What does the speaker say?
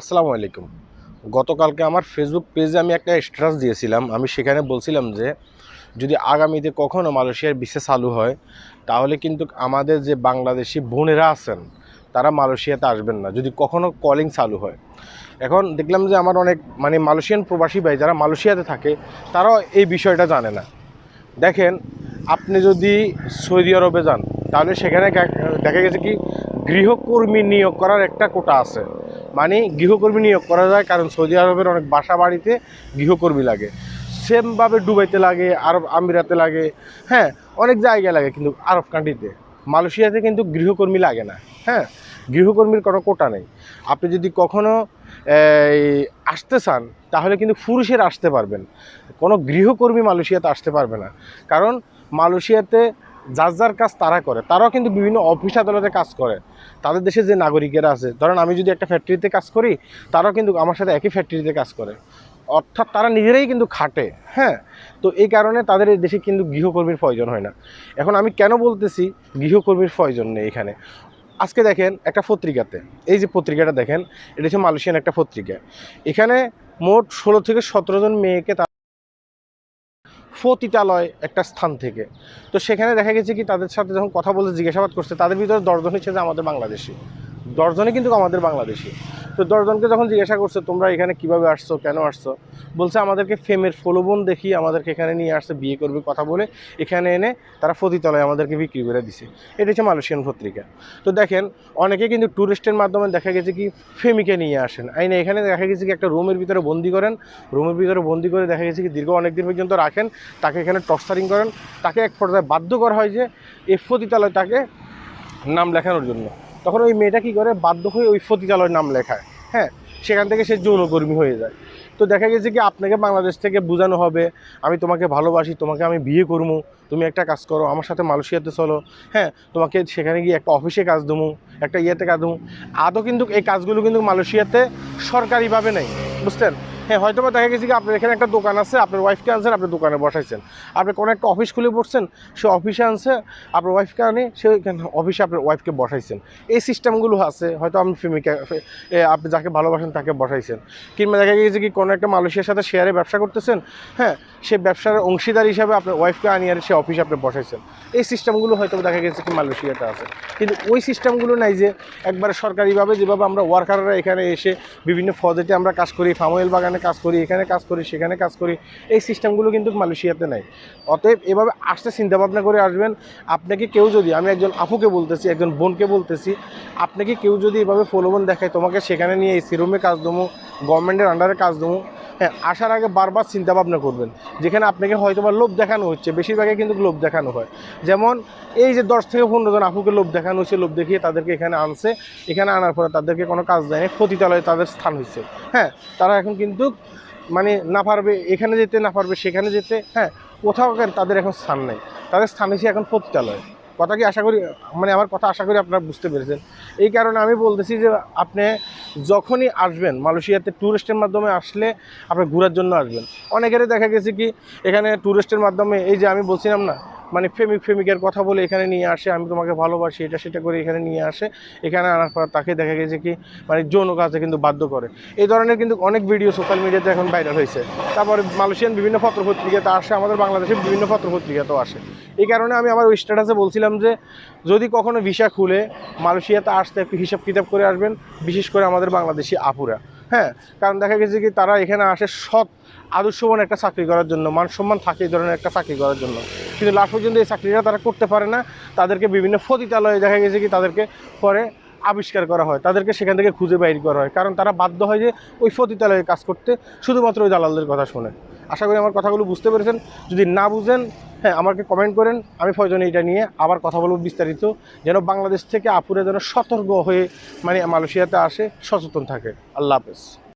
আসসালামু আলাইকুম। গতকালকে আমার ফেসবুক পেজে আমি একটা স্ট্যাটাস দিয়েছিলাম। আমি সেখানে বলছিলাম যে, যদি আগামীতে কখনো মালয়েশিয়ার বিসে চালু হয়, তাহলে কিন্তু আমাদের যে বাংলাদেশি বোনেরা আছেন, তারা মালয়েশিয়াতে আসবেন না। যদি কখনো কলিং চালু হয়। এখন দেখলাম যে আমার অনেক মানে মালয়েশিয়ান প্রবাসী ভাই যারা মালয়েশিয়াতে থাকে, তারাও এই বিষয়টা জানে না। দেখেন, আপনি যদি সৌদি আরবে যান, তাহলে সেখানে দেখা গেছে কি, গৃহকর্মী নিয়োগ করার একটা কোটা আছে। মানে গৃহকর্মী নিয়োগ করা যায় কারণ সৌদি আরবের অনেক বাসা বাড়িতে গৃহকর্মী লাগে। সেমভাবে ডুবাইতে লাগে আরব আমিরাতে লাগে হ্যাঁ অনেক জায়গায় লাগে কিন্তু আরব কান্ট্রিতে মালয়েশিয়াতে কিন্তু গৃহকর্মী লাগে না হ্যাঁ গৃহকর্মীর কোনো কোটা নেই। আপনি যদি কখনো এই, আসতে চান তাহলে কিন্তু পুরুষের আসতে পারবেন। কোনো গৃহকর্মী মালয়েশিয়াতে আসতে পারবে না। কারণ মালয়েশিয়াতে যার যার কাজ তারা করে। তারাও কিন্তু বিভিন্ন অফিস আদালতে কাজ করে। তাদের দেশে যে নাগরিকেরা আছে, ধরেন আমি যদি একটা ফ্যাক্টরিতে কাজ করি, তারাও কিন্তু আমার সাথে একই ফ্যাক্টরিতে কাজ করে। অর্থাৎ তারা নিজেরাই কিন্তু খাটে হ্যাঁ? তো এই কারণে তাদের এই দেশে কিন্তু গৃহকর্মীর প্রয়োজন হয় না। এখন আমি কেন বলতেছি গৃহকর্মীর প্রয়োজন নেই এখানে? আজকে দেখেন একটা পত্রিকাতে, এই যে পত্রিকাটা দেখেন, এটা হচ্ছে মালয়েশিয়ান একটা পত্রিকা। এখানে মোট ষোলো থেকে সতেরো জন মেয়েকে পতিতালয় একটা স্থান থেকে। তো সেখানে দেখা গেছে কি, তাদের সাথে যখন কথা বলতে জিজ্ঞাসাবাদ করছে, তাদের ভিতরে দশজন হচ্ছে যে আমাদের বাংলাদেশি। দশজনই কিন্তু আমাদের বাংলাদেশি। তো দশজনকে যখন জিজ্ঞাসা করছে, তোমরা এখানে কীভাবে আসছো? কেন আসছো? বলছে, আমাদেরকে ফেমের ফলোবন দেখি, আমাদেরকে এখানে নিয়ে আসছে, বিয়ে করবে, কথা বলে, এখানে এনে তারা ফতিতলায় আমাদেরকে বিক্রি করে দিছে। এটা হচ্ছে মালয়েশিয়ান পত্রিকা। তো দেখেন, অনেকে কিন্তু ট্যুরিস্টের মাধ্যমে দেখা গেছে কি, ফেমিকে নিয়ে আসেন। আইনে এখানে দেখা গেছে কি, একটা রুমের ভিতরে বন্দি করেন। রুমের ভিতরে বন্দি করে দেখা গেছে কি, দীর্ঘ অনেক দিন পর্যন্ত রাখেন। তাকে এখানে টর্চারিং করেন। তাকে এক পর্যায়ে বাধ্য করা হয় যে এই ফতিতলায় তাকে নাম লেখানোর জন্য। তখন ওই মেয়েটা কী করে, বাধ্য হয়ে ওই ফতিতালয়ের নাম লেখায়। হ্যাঁ সেখান থেকে সে যৌনকর্মী হয়ে যায়। তো দেখা গেছে কি, আপনাকে বাংলাদেশ থেকে বোঝানো হবে, আমি তোমাকে ভালোবাসি, তোমাকে আমি বিয়ে করব তুমি একটা কাজ করো, আমার সাথে মালয়েশিয়াতে চলো হ্যাঁ তোমাকে সেখানে গিয়ে একটা অফিসে কাজ দেবো, একটা ইয়েতে কাজ দেবো। আদৌ কিন্তু এই কাজগুলো কিন্তু মালয়েশিয়াতে সরকারিভাবে নেই, বুঝলেন? হ্যাঁ হয়তো বা দেখা গেছে কি আপনার এখানে একটা দোকান আছে আপনার ওয়াইফকে আনছেন আপনি দোকানে বসাইছেন। আপনি কোনো একটা অফিস খুলে পড়ছেন সে অফিসে আনছে আপনার ওয়াইফকে আনে সে অফিসে আপনার ওয়াইফকে বসাইছেন। এই সিস্টেমগুলো আছে হয়তো প্রেমিকা এ, আপনি যাকে ভালোবাসেন তাকে বসাইছেন। কিংবা দেখা গেছে কি কোনো একটা মালয়েশিয়ার সাথে শেয়ারে ব্যবসা করতেছেন হ্যাঁ সে ব্যবসার অংশীদার হিসাবে আপনার ওয়াইফকে আনিয়ে আর সে অফিসে আপনি বসাইছেন। এই সিস্টেমগুলো হয়তো দেখা গেছে কি মালয়েশিয়াতে আছে। কিন্তু ওই সিস্টেমগুলো নাই যে একবারে সরকারিভাবে যেভাবে আমরা ওয়ার্কাররা এখানে এসে বিভিন্ন ফজেটে আমরা কাজ করি ফার্মওয়েল বাগানে কাজ করি, এখানে কাজ করি, সেখানে কাজ করি, এই সিস্টেমগুলো কিন্তু মালয়েশিয়াতে নাই। অতএব এভাবে আসতে চিন্তা ভাবনা করে আসবেন। আপনাকে কেউ যদি, আমি একজন আপুকে বলতেছি, একজন বোনকে বলতেছি, আপনাকে কেউ যদি এভাবে ফলোবন দেখায়, তোমাকে সেখানে নিয়ে এসি রুমে কাজ দেবো গভর্নমেন্টের আন্ডারে কাজ দেবো। হ্যাঁ আসার আগে বারবার চিন্তা ভাবনা করবেন। যেখানে আপনাকে হয়তো বা লোভ দেখানো হচ্ছে, বেশিরভাগই কিন্তু লোভ দেখানো হয়। যেমন এই যে দশ থেকে পনেরো জন আপুকে লোভ দেখানো হচ্ছে লোভ দেখিয়ে তাদেরকে এখানে আনছে, এখানে আনার পরে তাদেরকে কোনো কাজ দেয়নি পতিতালয়ে তাদের স্থান হয়েছে। হ্যাঁ তারা এখন কিন্তু মানে না পারবে, এখানে যেতে না পারবে, সেখানে যেতে হ্যাঁ কোথাও তাদের এখন স্থান নেই। তাদের স্থান হয়েছে এখন পতিতালয় কথা কি আশা করি মানে আমার কথা আশা করি আপনারা বুঝতে পেরেছেন। এই কারণে আমি বলতেছি যে আপনি যখনই আসবেন মালয়েশিয়াতে ট্যুরিস্টের মাধ্যমে আসলে আপনি ঘোরার জন্য আসবেন। অনেকেরই দেখা গেছে কি, এখানে ট্যুরিস্টের মাধ্যমে, এই যে আমি বলছিলাম না মানে প্রেমিক প্রেমিকের কথা বলে এখানে নিয়ে আসে, আমি তোমাকে ভালোবাসি, এটা সেটা করে এখানে নিয়ে আসে, এখানে আনার পর তাকে দেখা গেছে কি মানে যৌন কাজে কিন্তু বাধ্য করে। এই ধরনের কিন্তু অনেক ভিডিও সোশ্যাল মিডিয়াতে এখন ভাইরাল হয়েছে। তারপরে মালয়েশিয়ান বিভিন্ন পত্রপত্রিকাতে আসে, আমাদের বাংলাদেশের বিভিন্ন পত্রপত্রিকাতেও আসে। এই কারণে আমি আমার ওই স্ট্যাটাসে বলছিলাম যে, যদি কখনো ভিসা খুলে মালয়েশিয়াতে আসতে একটু হিসাব কিতাব করে আসবেন, বিশেষ করে আমাদের বাংলাদেশি আপুরা। হ্যাঁ কারণ দেখা গেছে কি তারা এখানে আসে সৎ, আদর্শবান একটা চাকরি করার জন্য, মান সম্মান থাকে এই ধরনের একটা চাকরি করার জন্য। কিন্তু লাস্ট পর্যন্ত এই চাকরিটা তারা করতে পারে না। তাদেরকে বিভিন্ন ফতিতালয়ে দেখা গেছে কি তাদেরকে পরে আবিষ্কার করা হয়, তাদেরকে সেখান থেকে খুঁজে বাইর করা হয়। কারণ তারা বাধ্য হয় যে ওই ফতিতালয়ে কাজ করতে, শুধুমাত্র ওই দালালদের কথা শুনে। আশা করি আমার কথাগুলো বুঝতে পেরেছেন। যদি না বুঝেন হ্যাঁ আমাকে কমেন্ট করেন। আমি ফয়জন এইটা নিয়ে আবার কথা বলব বিস্তারিত, যেন বাংলাদেশ থেকে আপুরে যেন সতর্ক হয়ে মানে মালয়েশিয়াতে আসে, সচেতন থাকে। আল্লাহ হাফেজ।